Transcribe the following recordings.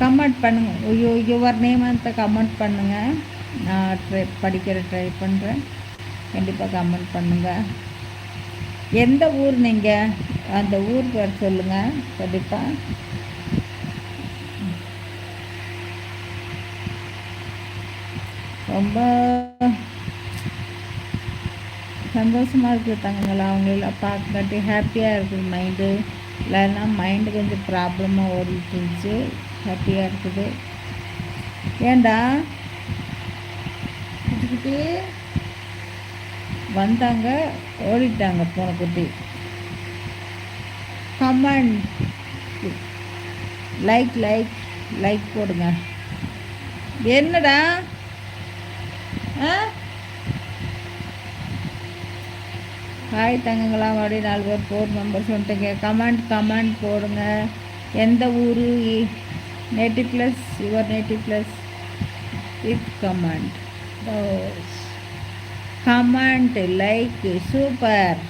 Comment பண்ணுங்கள் your name அந்த comment பண்ணுங்கள் நான் ட்ரை படிக்கிற ட்ரை பண்ணுறேன் கண்டிப்பாக கமெண்ட் பண்ணுங்கள் எந்த ஊர் நீங்கள் அந்த ஊர் பேர் சொல்லுங்கள் கண்டிப்பாக ரொம்ப சந்தோஷமாக இருக்குது தங்கங்களா. அவங்களெல்லாம் பார்க்கட்டி ஹாப்பியாக இருக்குது மைண்டு இல்லைன்னா மைண்டு கொஞ்சம் ப்ராப்ளமாக ஓடிட்டு இருந்துச்சு ஹாப்பியாக இருக்குது. ஏண்டா குட்டி வந்தாங்க. ஓடிட்டாங்க போன குட்டி. கமெண்ட் லைக் லைக் லைக் போடுங்க. என்னடா? ஆ? ஹாய் தங்கங்களா. மறுபடியும் நாலு பேர் ஃபோர் மெம்பர்ஸ் வந்துட்டுங்க கமெண்ட் கமெண்ட் போடுங்க. எந்த ஊர்? Native plus your native plus with comment comment like super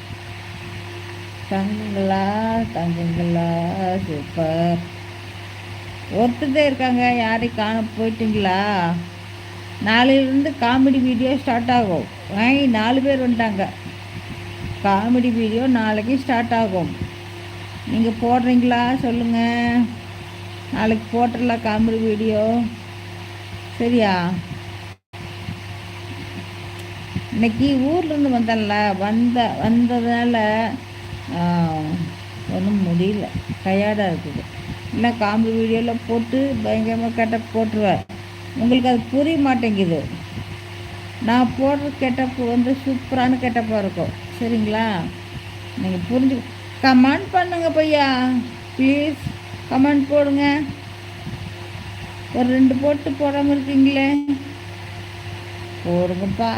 தங்கங்களா தங்கங்களா சூப்பர் ஒருத்ததே இருக்காங்க. யாரையும் காண போயிட்டீங்களா? நாளையிலேருந்து காமெடி வீடியோ ஸ்டார்ட் ஆகும். வாங்கி நாலு பேர் வந்துட்டாங்க. காமெடி வீடியோ நாளைக்கு ஸ்டார்ட் ஆகும். நீங்கள் போடுறீங்களா? சொல்லுங்கள் நாளைக்கு போட்டுடலாம் காமெடி வீடியோ. சரியா? இன்னைக்கு ஊர்லேருந்து வந்தேன்ல. வந்த வந்ததுனால ஒன்றும் முடியல. டயர்டாக இருக்குது. இல்லை காமெடி வீடியோவில் போட்டு பயங்கரமாக கெட்டப் போட்டுருவேன். உங்களுக்கு அது புரிய மாட்டேங்குது. நான் போடுற கெட்டப்பு வந்து சூப்பரான கெட்டப்பாக இருக்கும். சரிங்களா? நீங்கள் புரிஞ்சு கமெண்ட் பண்ணுங்க பையா. ப்ளீஸ் கமெண்ட் போடுங்க. ஒரு ரெண்டு போட்டு போடாமல் இருக்கீங்களே. போடுங்கப்பா.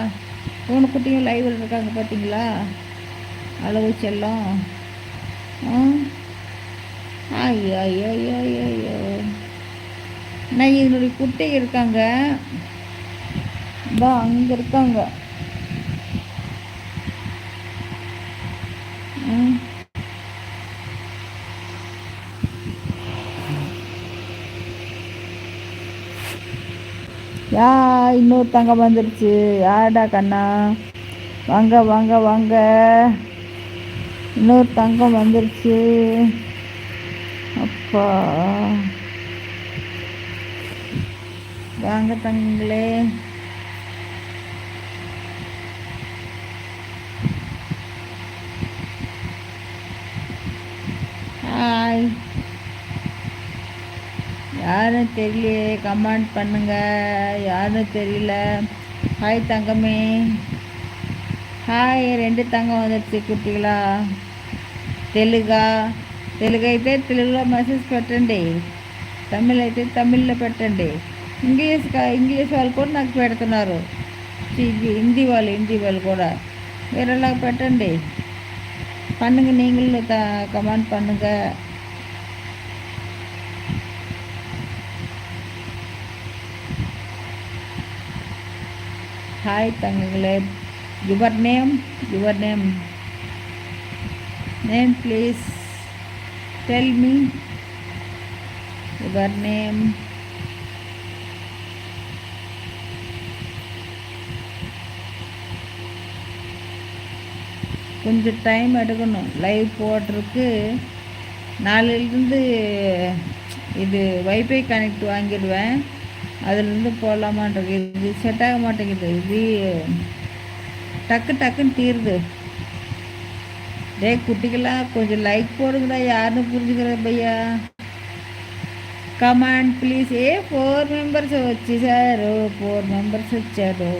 பூனை குட்டியும் லைவில் இருக்காங்க பார்த்தீங்களா அளவு செல்லம். ஐயோ ஐயோ ஐயோ ஐயோ நான் என்னுடைய குட்டை இருக்காங்க. அங்கே இருக்காங்க. யா இன்னொரு தங்கம் வந்துடுச்சு யாடா கண்ணா? வாங்க வாங்க வாங்க. இன்னொரு தங்கம் வந்துருச்சு. அப்பா. வாங்க தங்களே ஹாய் யாரும் தெரியலையே கமெண்ட் பண்ணுங்க யாரும் தெரியல ஹாய் தங்கமே హాయ్ రెండు తంగం వచ్చి కుట్టిలా తెలుగా తెలుగు అయితే తెలుగులో మెసేజ్ పెట్టండి తమిళ్ అయితే తమిళ్లో పెట్టండి ఇంగ్లీష్ ఇంగ్లీష్ వాళ్ళు కూడా నాకు పెడుతున్నారు హిందీ వాళ్ళు హిందీ వాళ్ళు కూడా వేరేలా పెట్టండి பண்ணுங்க நீங்களும் த கமெண்ட் பண்ணுங்க hi தங்கங்களே your name your name name please tell me your name கொஞ்சம் டைம் எடுக்கணும். லைவ் போடுறதுக்கு நாளிலிருந்து இது வைஃபை கனெக்ட் வாங்கிடுவேன். அதுலேருந்து போடலாமான்றது இது செட் ஆக மாட்டேங்குது. இது டக்கு டக்குன்னு தீருது. டே குட்டிக்கெல்லாம் கொஞ்சம் லைக் போடுங்கடா. யாருன்னு புரிஞ்சுக்கிற பையா. Comment please A four members வச்சு சார் ஃபோர் மெம்பர்ஸ் வச்சாரோ.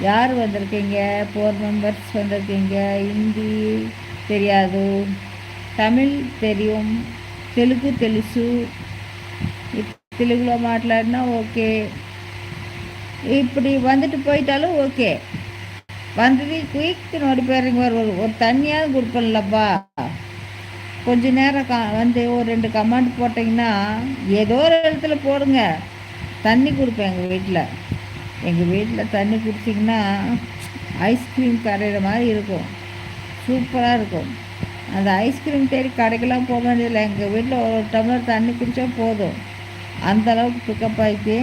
யார் வந்திருக்கீங்க? ஃபோர் மெம்பர்ஸ் வந்திருக்கீங்க. ஹிந்தி தெரியாது? தமிழ் தெரியும். தெலுங்கு தெலுசு. తెలుగులో మాట్లాడినా ఓకే இப்படி வந்துட்டு போயிட்டாலும் ஓகே வந்தது குயிக் நோடி பேருங்க ஒரு ஒரு தண்ணியாவது கொடுப்பேன்லப்பா கொஞ்ச நேரம் கா வந்து ஒரு ரெண்டு கமெண்ட் போட்டிங்கன்னா ஏதோ ஒரு இடத்துல போடுங்க தண்ணி கொடுப்பேன் எங்கள் வீட்டில் எங்கள் வீட்டில் தண்ணி குடிச்சிங்கன்னா ஐஸ்கிரீம் கரையிற மாதிரி இருக்கும் சூப்பராக இருக்கும் அந்த ஐஸ்கிரீம் தேடி கடைக்கெல்லாம் போக வேண்டியதில்லை எங்கள் வீட்டில் ஒரு டம்ளர் தண்ணி குடித்தா போதும் அந்தளவுக்கு பிக்கப் ஆகிட்டு